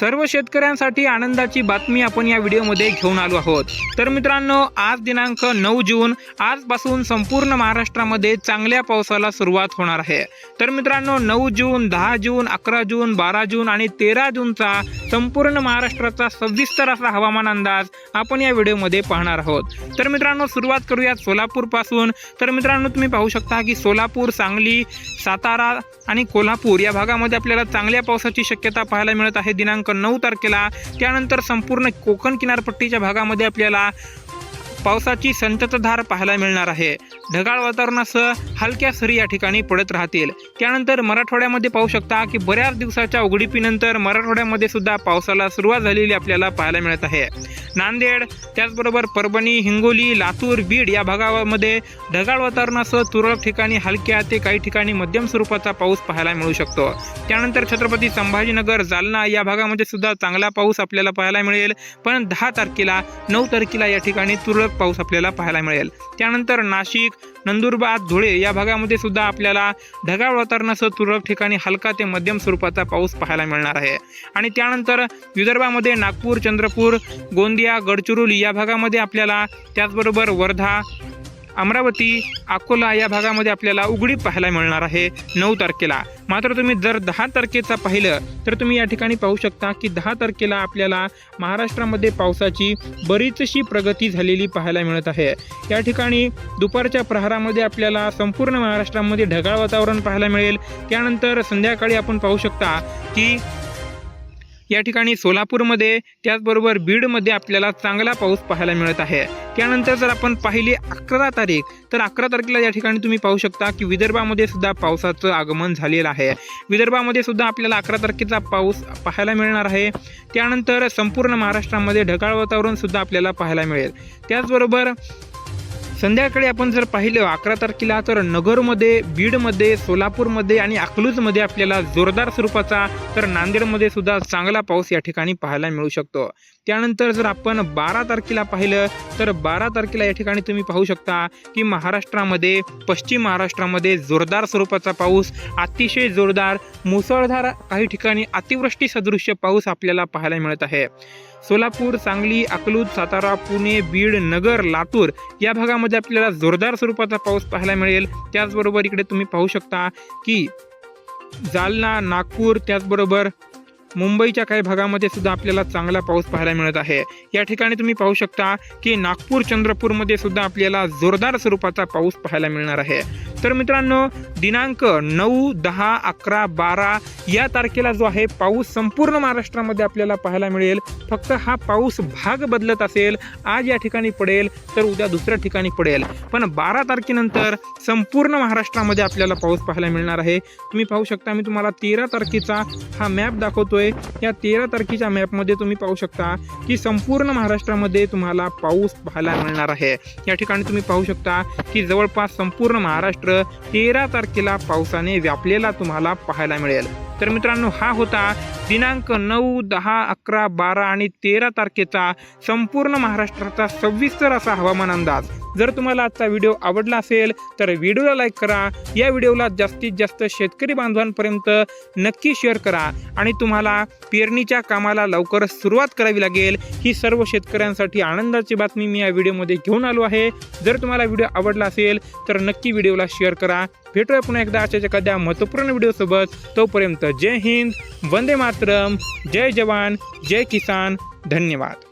सर्व शेतकऱ्यांसाठी आनंदाची बातमी आपण या व्हिडिओमध्ये घेऊन आलो आहोत. तर मित्रांनो आज दिनांक नऊ जून आजपासून संपूर्ण महाराष्ट्रामध्ये चांगल्या पावसाला सुरुवात होणार आहे. तर मित्रांनो नऊ जून दहा जून अकरा जून बारा जून आणि तेरा जूनचा संपूर्ण महाराष्ट्राचा सविस्तर असा हवामान अंदाज आपण या व्हिडिओमध्ये पाहणार आहोत. तर मित्रांनो सुरुवात करूयात सोलापूरपासून. तर मित्रांनो तुम्ही पाहू शकता की सोलापूर सांगली सातारा आणि कोल्हापूर या भागामध्ये आपल्याला चांगल्या पावसाची शक्यता पाहायला मिळत आहे. दिनांक नऊ तारखेला. त्यानंतर संपूर्ण कोकण किनारपट्टीच्या भागामध्ये आपल्याला पावसाची संततधार पाहायला मिळणार आहे. ढगाळ वातावरणासह हलक्या सरी या ठिकाणी पडत राहतील. त्यानंतर मराठवाड्यामध्ये पाहू शकता की बऱ्याच दिवसाच्या उघडीपीनंतर मराठवाड्यामध्ये सुद्धा पावसाला सुरुवात झालेली आपल्याला पाहायला मिळत आहे. नांदेड त्याचबरोबर परभणी हिंगोली लातूर बीड या भागामध्ये ढगाळ वातावरणासह तुरळक ठिकाणी हलक्या ते काही ठिकाणी मध्यम स्वरूपाचा पाऊस पाहायला मिळू शकतो. त्यानंतर छत्रपती संभाजीनगर जालना या भागामध्ये सुद्धा चांगला पाऊस आपल्याला पाहायला मिळेल. पण दहा तारखेला नऊ तारखेला या ठिकाणी तुरळक पाऊस आपल्याला पाहायला मिळेल. त्यानंतर नाशिक नंदुरबार धुळे या भागामध्ये सुद्धा आपल्याला ढगाळ वातावरणासह तुरळक ठिकाणी हलका ते मध्यम स्वरूपाचा पाऊस पाहायला मिळणार आहे. आणि त्यानंतर विदर्भामध्ये नागपूर चंद्रपूर गोंदिया गडचिरोली या भागामध्ये आपल्याला त्याचबरोबर वर्धा अमरावती अकोला या भागामध्ये आपल्याला उघडी पाहायला मिळणार आहे नऊ तारखेला. मात्र तुम्ही जर दहा तारखेचा पाहिलं तर तुम्ही या ठिकाणी पाहू शकता की दहा तारखेला आपल्याला महाराष्ट्रामध्ये पावसाची बरीचशी प्रगती झालेली पाहायला मिळत आहे. या ठिकाणी दुपारच्या प्रहारामध्ये आपल्याला संपूर्ण महाराष्ट्रामध्ये ढगाळ वातावरण पाहायला मिळेल. त्यानंतर संध्याकाळी आपण पाहू शकता की या ठिकाणी सोलापूरमध्ये त्याचबरोबर बीडमध्ये आपल्याला चांगला पाऊस पाहायला मिळत आहे. त्यानंतर जर आपण पाहिली अकरा तारीख तर अकरा तारखेला या ठिकाणी तुम्ही पाहू शकता की विदर्भामध्ये सुद्धा पावसाचं आगमन झालेलं आहे. विदर्भामध्ये सुद्धा आपल्याला अकरा तारखेचा पाऊस पाहायला मिळणार आहे. त्यानंतर संपूर्ण महाराष्ट्रामध्ये ढगाळ वातावरण सुद्धा आपल्याला पाहायला मिळेल. त्याचबरोबर संध्याकाळी आपण जर पाहिलं अकरा तारखेला तर नगरमध्ये बीडमध्ये सोलापूरमध्ये आणि अकलूजमध्ये आपल्याला जोरदार स्वरूपाचा तर नांदेडमध्ये सुद्धा चांगला पाऊस या ठिकाणी पाहायला मिळू शकतो. त्यानंतर जर आपण बारा तारखेला पाहिलं तर बारा तारखेला या ठिकाणी तुम्ही पाहू शकता की महाराष्ट्रामध्ये पश्चिम महाराष्ट्रामध्ये जोरदार स्वरूपाचा पाऊस अतिशय जोरदार मुसळधार काही ठिकाणी अतिवृष्टी सदृश्य पाऊस आपल्याला पाहायला मिळत आहे. सोलापूर सांगली अकलूज सातारा पुणे बीड नगर लातूर या भागामध्ये आपल्याला जोरदार स्वरूपाचा पाऊस पाहायला मिळेल. त्याचबरोबर इकडे तुम्ही पाहू शकता की जालना नागपूर त्याचबरोबर मुंबईच्या काही भागामध्ये सुद्धा आपल्याला चांगला पाऊस पाहायला मिळत आहे. या ठिकाणी तुम्ही पाहू शकता की नागपूर चंद्रपूरमध्ये सुद्धा आपल्याला जोरदार स्वरूपाचा पाऊस पाहायला मिळणार आहे. तर मित्रांनो दिनांक नऊ दहा अकरा बारा या तारखेला जो आहे पाऊस संपूर्ण महाराष्ट्रामध्ये आपल्याला पाहायला मिळेल. फक्त हा पाऊस भाग बदलत असेल आज या ठिकाणी पडेल तर उद्या दुसऱ्या ठिकाणी पडेल. पण बारा तारखेनंतर संपूर्ण महाराष्ट्रामध्ये आपल्याला पाऊस पाहायला मिळणार आहे. तुम्ही पाहू शकता मी तुम्हाला तेरा तारखेचा हा मॅप दाखवतोय. या तेरा तारखेच्या मॅपमध्ये तुम्ही पाहू शकता की संपूर्ण महाराष्ट्रामध्ये तुम्हाला पाऊस पाहायला मिळणार आहे. या ठिकाणी तुम्ही पाहू शकता की जवळपास संपूर्ण महाराष्ट्र तेरा तारखेला पावसाने व्यापलेला तुम्हाला पाहायला मिळेल. तर मित्रांनो हा होता दिनांक नऊ दहा अकरा बारा आणि तेरा तारखेचा संपूर्ण महाराष्ट्राचा सविस्तर असा हवामान अंदाज. जर तुम्हाला आजचा व्हिडिओ आवडला असेल तर व्हिडिओला लाईक करा. या व्हिडिओला जास्तीत जास्त शेतकरी बांधवांपर्यंत नक्की शेअर करा. आणि तुम्हाला पेरणीच्या कामाला लवकरच सुरुवात करावी लागेल. ही सर्व शेतकऱ्यांसाठी आनंदाची बातमी मी या व्हिडिओमध्ये घेऊन आलो आहे. जर तुम्हाला व्हिडिओ आवडला असेल तर नक्की व्हिडिओला शेअर करा. भेटूया पुन्हा एकदा अशाच एखाद्या महत्त्वपूर्ण व्हिडिओसोबत. तोपर्यंत जय हिंद वंदे मातरम जय जवान जय किसान धन्यवाद।